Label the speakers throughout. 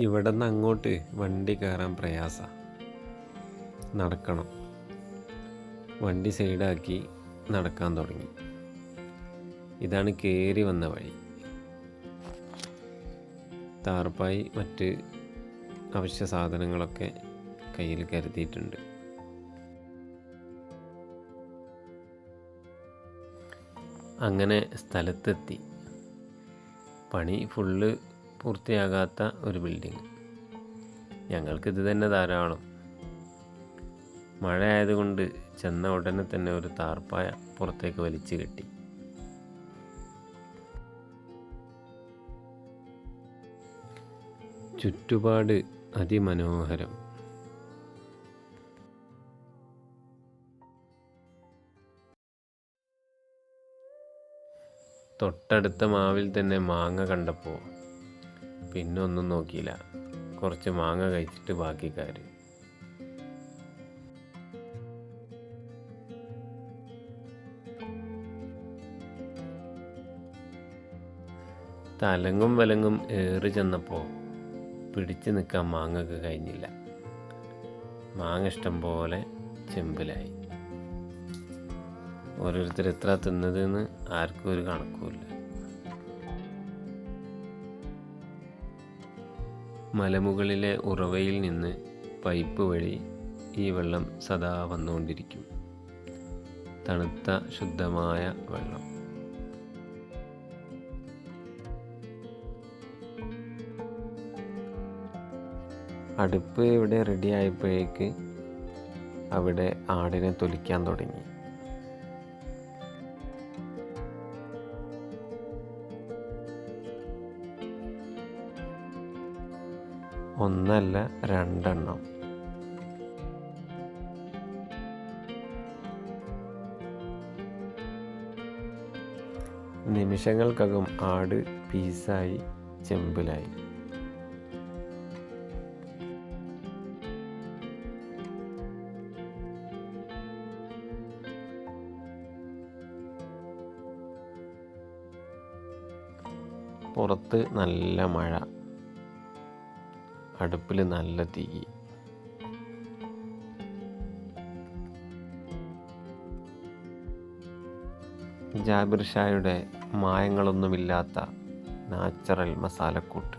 Speaker 1: ഇവിടെ നിന്ന് അങ്ങോട്ട് വണ്ടി കയറാൻ പ്രയാസ. നടക്കണം. വണ്ടി സൈഡാക്കി നടക്കാൻ തുടങ്ങി. ഇതാണ് കയറി വന്ന വഴി. താർപ്പായി മറ്റ് അവശ്യ സാധനങ്ങളൊക്കെ കയ്യിൽ കരുതിയിട്ടുണ്ട്. അങ്ങനെ സ്ഥലത്തെത്തി. പണി ഫുള്ള് പൂർത്തിയാകാത്ത ഒരു ബിൽഡിംഗ് ഞങ്ങൾക്കിത് തന്നെ ധാരാളം. മഴ ആയതുകൊണ്ട് ചെന്ന ഉടനെ തന്നെ ഒരു താർപ്പായ പുറത്തേക്ക് വലിച്ചു കെട്ടി. ചുറ്റുപാട് അതിമനോഹരം. തൊട്ടടുത്ത മാവിൽ തന്നെ മാങ്ങ കണ്ടപ്പോൾ പിന്നെ ഒന്നും നോക്കിയില്ല. കുറച്ച് മാങ്ങ കഴിച്ചിട്ട് ബാക്കി കാര്യം തലങ്ങും വലങ്ങും ഏറി ചെന്നപ്പോൾ പിടിച്ചു നിൽക്കാൻ മാങ്ങക്ക് കഴിഞ്ഞില്ല. മാങ്ങ ഇഷ്ടം പോലെ ചെമ്പിലായി. ഓരോരുത്തർ എത്ര തിന്നതെന്ന് ആർക്കും ഒരു കണക്കുമില്ല. മലമുകളിലെ ഉറവയിൽ നിന്ന് പൈപ്പ് വഴി ഈ വെള്ളം സദാ വന്നുകൊണ്ടിരിക്കും. തണുത്ത ശുദ്ധമായ വെള്ളം. അടുപ്പ് ഇവിടെ റെഡി ആയപ്പോഴേക്ക് അവിടെ ആടിനെ തൊലിക്കാൻ തുടങ്ങി. ഒന്നല്ല രണ്ടെണ്ണം. നിമിഷങ്ങൾക്കകം ആട് പീസായി ചെമ്പിലായി. പുറത്ത് നല്ല മഴ. അടുപ്പിൽ നല്ല തീ. ജാബിർ ഷായുടെ മായങ്ങളൊന്നുമില്ലാത്ത നാച്ചുറൽ മസാലക്കൂട്ട്.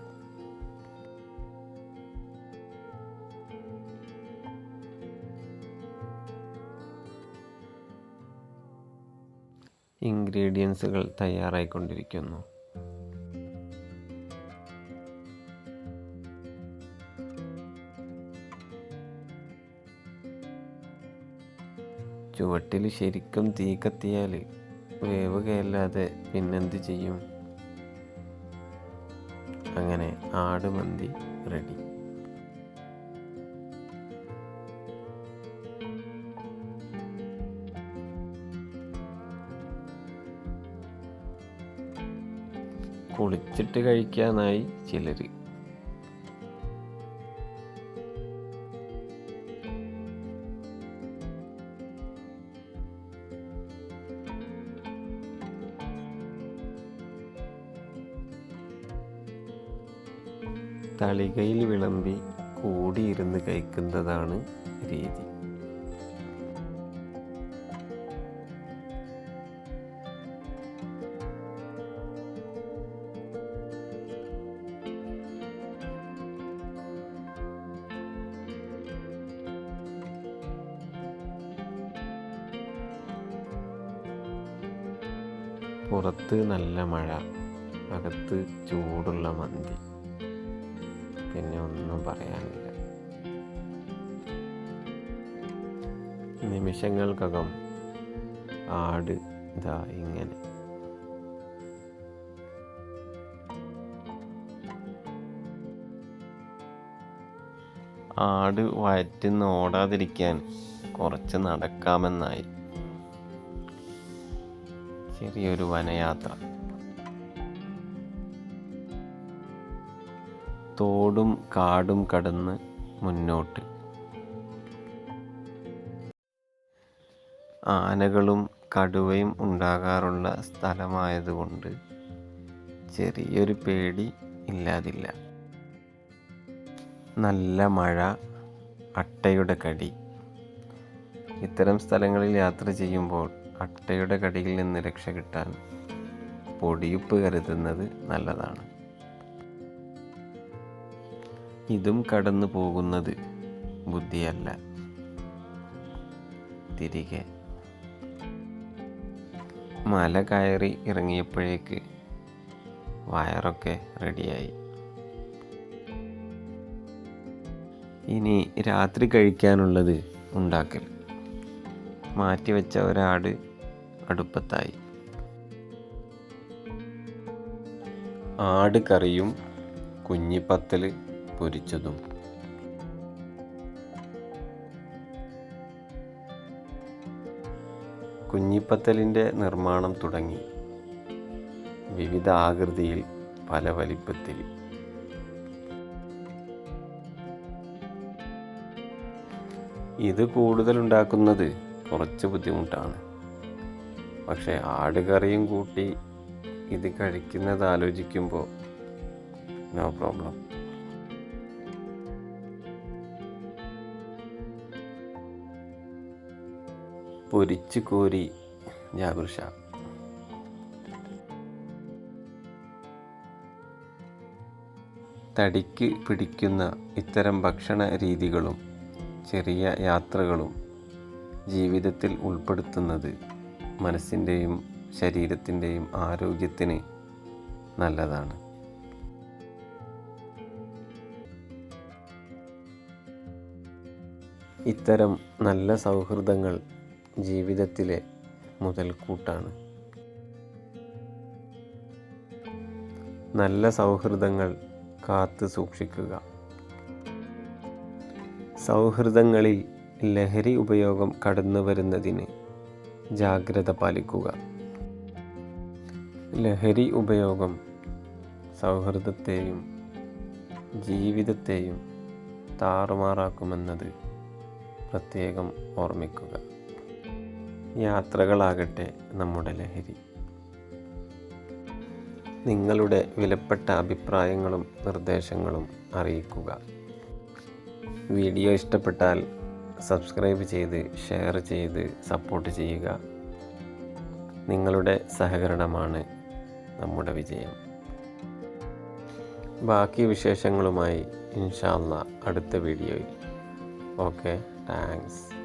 Speaker 1: ഇൻഗ്രീഡിയൻസുകൾ തയ്യാറായിക്കൊണ്ടിരിക്കുന്നു. ചുവട്ടിൽ ശരിക്കും തീ കത്തിയാൽ വേവുകയല്ലാതെ പിന്നെന്ത് ചെയ്യും? അങ്ങനെ ആട് മന്തി റെഡി കുളിച്ചിട്ട് കഴിക്കാനായി ചിലർ തളികയിൽ വിളമ്പി കൂടിയിരുന്ന് കഴിക്കുന്നതാണ് രീതി. പുറത്ത് നല്ല മഴ അകത്ത് ചൂടുള്ള മന്തി. പിന്നെ ഒന്നും പറയാനില്ല. നിമിഷങ്ങൾക്കകം ആട് ഇതാ ഇങ്ങനെ. ആട് വയറ്റിന്ന് ഓടാതിരിക്കാൻ കുറച്ച് നടക്കാമെന്നായി. ചെറിയൊരു വനയാത്ര. തോടും കാടും കടന്ന് മുന്നോട്ട്. ആനകളും കടുവയും ഉണ്ടാകാറുള്ള സ്ഥലമായതുകൊണ്ട് ചെറിയൊരു പേടി ഇല്ലാതില്ല. നല്ല മഴ അട്ടയുടെ കടി. ഇത്തരം സ്ഥലങ്ങളിൽ യാത്ര ചെയ്യുമ്പോൾ അട്ടയുടെ കടിയിൽ നിന്ന് രക്ഷ കിട്ടാൻ പൊടിയുപ്പ് കരുതുന്നത് നല്ലതാണ്. ഇതും കടന്നു പോകുന്നത് ബുദ്ധിയല്ല. തിരികെ. മല കയറി ഇറങ്ങിയപ്പോഴേക്ക് വയറൊക്കെ റെഡിയായി. ഇനി രാത്രി കഴിക്കാനുള്ളത് ഉണ്ടാക്കൽ. മാറ്റിവെച്ച ഒരാട് അടുപ്പത്തായി. ആട് കറിയും കുഞ്ഞിപ്പത്തൽ പൊരിച്ചതും. കുഞ്ഞിപ്പത്തലിന്റെ നിർമ്മാണം തുടങ്ങി. വിവിധ ആകൃതിയിൽ പല വലിപ്പത്തിൽ. ഇത് കൂടുതൽ ഉണ്ടാക്കുന്നത് കുറച്ച് ബുദ്ധിമുട്ടാണ്. പക്ഷേ ആടുകറിയും കൂട്ടി ഇത് കഴിക്കുന്നത് ആലോചിക്കുമ്പോൾ നോ പ്രോബ്ലം. പൊരിച്ച് കോരി. ജാബിർ ഷാ തടിക്ക് പിടിക്കുന്ന ഇത്തരം ഭക്ഷണ രീതികളും ചെറിയ യാത്രകളും ജീവിതത്തിൽ ഉൾപ്പെടുത്തുന്നത് മനസ്സിന്റെയും ശരീരത്തിന്റെയും ആരോഗ്യത്തിന് നല്ലതാണ്. ഇത്തരം നല്ല സൗഹൃദങ്ങൾ ജീവിതത്തിലെ മുതൽക്കൂട്ടാണ് നല്ല സൗഹൃദങ്ങൾ കാത്തു സൂക്ഷിക്കുക. സൗഹൃദങ്ങളിൽ ലഹരി ഉപയോഗം കടന്നു വരുന്നതിന് ജാഗ്രത പാലിക്കുക. ലഹരി ഉപയോഗം സൗഹൃദത്തെയും ജീവിതത്തെയും താറുമാറാക്കുമെന്നത് പ്രത്യേകം ഓർമ്മിക്കുക. യാത്രകളാകട്ടെ നമ്മുടെ ലഹരി. നിങ്ങളുടെ വിലപ്പെട്ട അഭിപ്രായങ്ങളും നിർദ്ദേശങ്ങളും അറിയിക്കുക. വീഡിയോ ഇഷ്ടപ്പെട്ടാൽ സബ്സ്ക്രൈബ് ചെയ്ത് ഷെയർ ചെയ്ത് സപ്പോർട്ട് ചെയ്യുക. നിങ്ങളുടെ സഹകരണമാണ് നമ്മുടെ വിജയം. ബാക്കി വിശേഷങ്ങളുമായി ഇൻഷാല്ല അടുത്ത വീഡിയോയിൽ. Okay thanks.